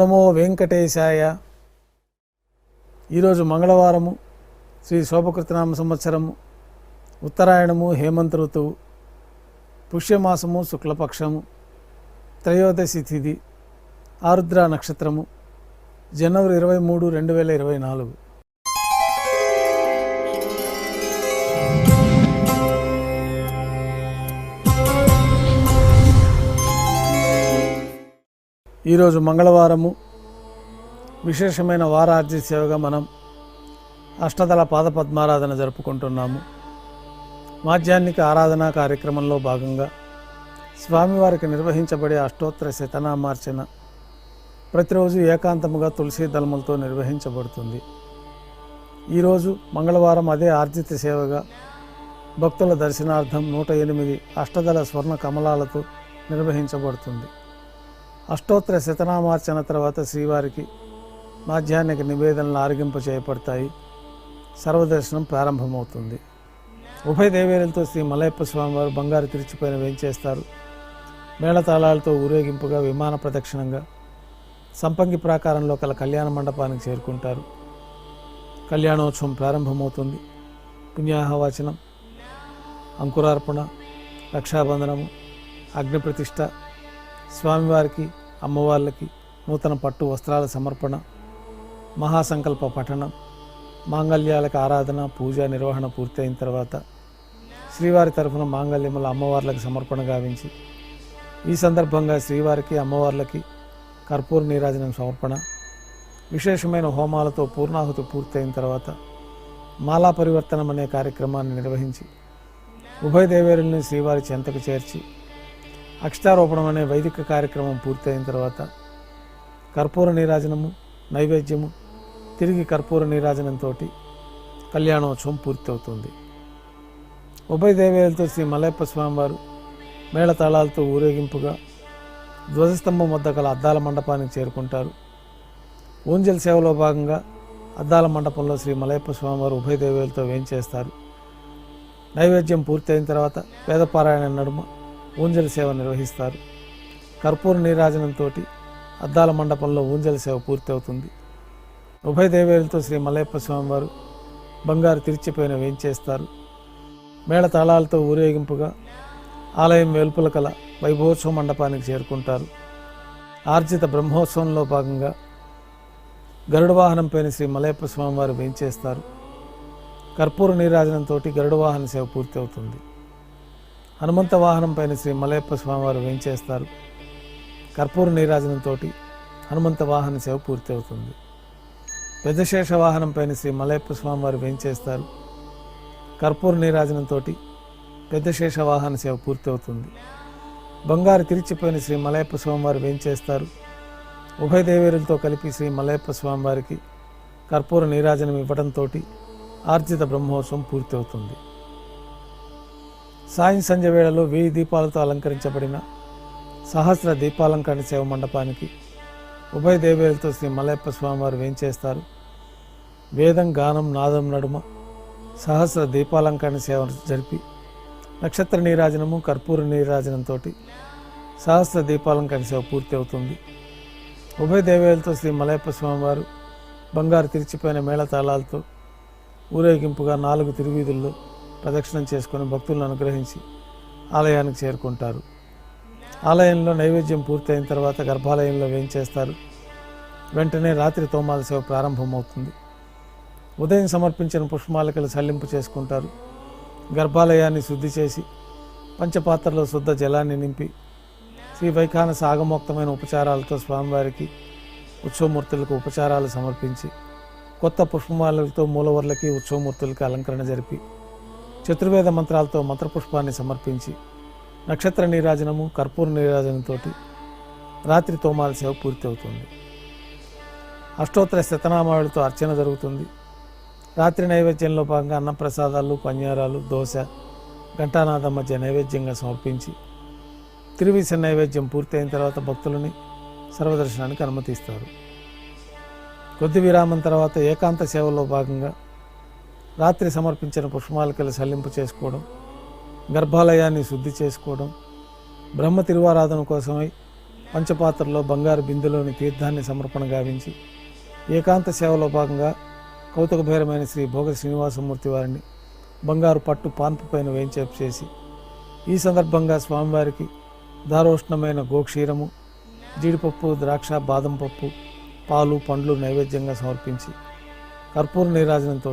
నమో వెంకటేశాయ. ఈరోజు మంగళవారము శ్రీ శోభకృతనామ సంవత్సరము ఉత్తరాయణము హేమంత ఋతువు పుష్యమాసము శుక్లపక్షము త్రయోదశి తిథి ఆరుద్ర నక్షత్రము జనవరి ఇరవై మూడు రెండు వేల ఇరవై నాలుగు. ఈరోజు మంగళవారము. విశేషమైన వారార్జి సేవగా మనం అష్టదళ పాదపద్మారాధన జరుపుకుంటున్నాము. మాధ్యాహ్నిక ఆరాధనా కార్యక్రమంలో భాగంగా స్వామివారికి నిర్వహించబడే అష్టోత్తర శతనామార్చన ప్రతిరోజు ఏకాంతముగా తులసి దళములతో నిర్వహించబడుతుంది. ఈరోజు మంగళవారం అదే ఆర్జిత సేవగా భక్తుల దర్శనార్థం నూట ఎనిమిది అష్టదళ స్వర్ణ కమలాలతో నిర్వహించబడుతుంది. అష్టోత్తర శతనామార్చన తర్వాత శ్రీవారికి మాధ్యాహ్నిక నివేదనలు ఆరగింప చేయబడతాయి. సర్వదర్శనం ప్రారంభమవుతుంది. ఉభయ దేవేరులతో శ్రీ మలయప్ప స్వామివారు బంగారు తిరిచిపోయిన వేంచేస్తారు. మేళతాళాలతో ఊరేగింపుగా విమాన ప్రదక్షిణంగా సంపంగి ప్రాకారంలో కల కళ్యాణ మండపానికి చేరుకుంటారు. కళ్యాణోత్సవం ప్రారంభమవుతుంది. పుణ్యాహవాచనం అంకురార్పణ రక్షాబంధనము అగ్నిప్రతిష్ఠ స్వామివారికి అమ్మవార్లకి నూతన పట్టు వస్త్రాల సమర్పణ మహాసంకల్ప పఠనం మాంగళ్యాలకు ఆరాధన పూజ నిర్వహణ పూర్తయిన తర్వాత శ్రీవారి తరఫున మాంగళ్యముల అమ్మవార్లకు సమర్పణ గావించి ఈ సందర్భంగా శ్రీవారికి అమ్మవార్లకి కర్పూర నీరాజనం సమర్పణ విశేషమైన హోమాలతో పూర్ణాహుతి పూర్తయిన తర్వాత మాలా పరివర్తనం అనే కార్యక్రమాన్ని నిర్వహించి ఉభయ దేవేరుల్ని శ్రీవారి చెంతకు చేర్చి అక్షతారోపణం అనే వైదిక కార్యక్రమం పూర్తయిన తర్వాత కర్పూర నీరాజనము నైవేద్యము తిరిగి కర్పూర నీరాజనంతో కళ్యాణోత్సవం పూర్తవుతుంది. ఉభయ దేవేలతో శ్రీ మలయప్ప స్వామివారు మేళతాళాలతో ఊరేగింపుగా ధ్వజస్తంభం వద్ద గల అద్దాల మండపానికి చేరుకుంటారు. ఊంజల్ సేవలో భాగంగా అద్దాల మండపంలో శ్రీ మలయప్ప స్వామివారు ఉభయ దేవేలతో వేయించేస్తారు నైవేద్యం పూర్తయిన తర్వాత వేదపారాయణ నడుమ ఊంజల సేవ నిర్వహిస్తారు. కర్పూర నీరాజనంతో అద్దాల మండపంలో ఊంజల సేవ పూర్తవుతుంది. ఉభయ దేవేలతో శ్రీ మలయప్ప స్వామివారు బంగారు తిరిచిపోయిన వేంచేస్తారు మేళతాళాలతో ఊరేగింపుగా ఆలయం వెలుపుల కల వైభవోత్సవ మండపానికి చేరుకుంటారు. ఆర్జిత బ్రహ్మోత్సవంలో భాగంగా గరుడ వాహనంపైన శ్రీ మలయప్ప స్వామివారు వేయించేస్తారు కర్పూర నీరాజనంతో గరుడ వాహన సేవ పూర్తి అవుతుంది హనుమంత వాహనం పైన శ్రీ మలయప్ప స్వామివారు వేయించేస్తారు కర్పూర నీరాజనంతో హనుమంత వాహన సేవ పూర్తి అవుతుంది పెద్దశేష వాహనం పైన శ్రీ మలయప్ప స్వామివారు వేయించేస్తారు కర్పూర నీరాజనంతో పెద్దశేష వాహన సేవ పూర్తి అవుతుంది బంగారు తిరిచిపోయిన శ్రీ మలయప్ప స్వామివారు వేయించేస్తారు ఉభయ దేవేరులతో కలిపి శ్రీ మలయప్ప స్వామివారికి కర్పూర నీరాజనం ఇవ్వడంతో ఆర్జిత బ్రహ్మోత్సవం పూర్తి అవుతుంది సాయం సంధ్య వేళలో వెయ్యి దీపాలతో అలంకరించబడిన సహస్ర దీపాలంకరణ సేవ మండపానికి ఉభయ దేవేలతో శ్రీ మలయప్ప స్వామివారు వేంచేస్తారు వేదం గానం నాదం నడుమ సహస్ర దీపాలంకరణ సేవ జరిపి నక్షత్ర నీరాజనము కర్పూర నీరాజనంతో సహస్ర దీపాలంకరణ సేవ పూర్తి అవుతుంది. ఉభయ దేవేలతో శ్రీ మలయప్ప స్వామివారు బంగారు తిరిచిపోయిన మేళతాళాలతో ఊరేగింపుగా నాలుగు తిరువీధుల్లో ప్రదక్షిణం చేసుకొని భక్తులను అనుగ్రహించి ఆలయానికి చేరుకుంటారు. ఆలయంలో నైవేద్యం పూర్తయిన తర్వాత గర్భాలయంలో వేయించేస్తారు. వెంటనే రాత్రి తోమాల సేవ ప్రారంభమవుతుంది. ఉదయం సమర్పించిన పుష్పమాలికలు సల్లింపు చేసుకుంటారు. గర్భాలయాన్ని శుద్ధి చేసి పంచపాత్రలో శుద్ధ జలాన్ని నింపి శ్రీ వైఖాన సాగమోక్తమైన ఉపచారాలతో స్వామివారికి ఉత్సవమూర్తులకు ఉపచారాలు సమర్పించి కొత్త పుష్పమాలలతో మూలవర్లకి ఉత్సవమూర్తులకి అలంకరణ జరిపి చతుర్వేద మంత్రాలతో మంత్రపుష్పాన్ని సమర్పించి నక్షత్ర నీరాజనము కర్పూర నీరాజనంతో రాత్రి తోమాల సేవ పూర్తి అవుతుంది అష్టోత్తర శతనామాలతో అర్చన జరుగుతుంది. రాత్రి నైవేద్యంలో భాగంగా అన్నప్రసాదాలు పన్యారాలు దోశ ఘంటానాదం మధ్య నైవేద్యంగా సమర్పించి తిరువీస నైవేద్యం పూర్తయిన తర్వాత భక్తులని సర్వదర్శనానికి అనుమతిస్తారు. కొద్ది విరామం తర్వాత ఏకాంత సేవలో భాగంగా రాత్రి సమర్పించిన పుష్పమాలికలు సల్లింపు చేసుకోవడం గర్భాలయాన్ని శుద్ధి చేసుకోవడం బ్రహ్మ తిరువారాధన కోసమై పంచపాత్రలో బంగారు బిందులోని తీర్థాన్ని సమర్పణ గావించి ఏకాంత సేవలో భాగంగా కౌతుకభైరమైన శ్రీ భోగ శ్రీనివాసమూర్తి వారిని బంగారు పట్టు పాన్పు పైన వేంచేపు చేసి ఈ సందర్భంగా స్వామివారికి దారోష్ణమైన గోక్షీరము జీడిపప్పు ద్రాక్ష బాదం పప్పు పాలు పండ్లు నైవేద్యంగా సమర్పించి కర్పూర నీరాజనంతో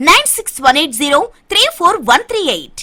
Nine six one eight zero three four one three eight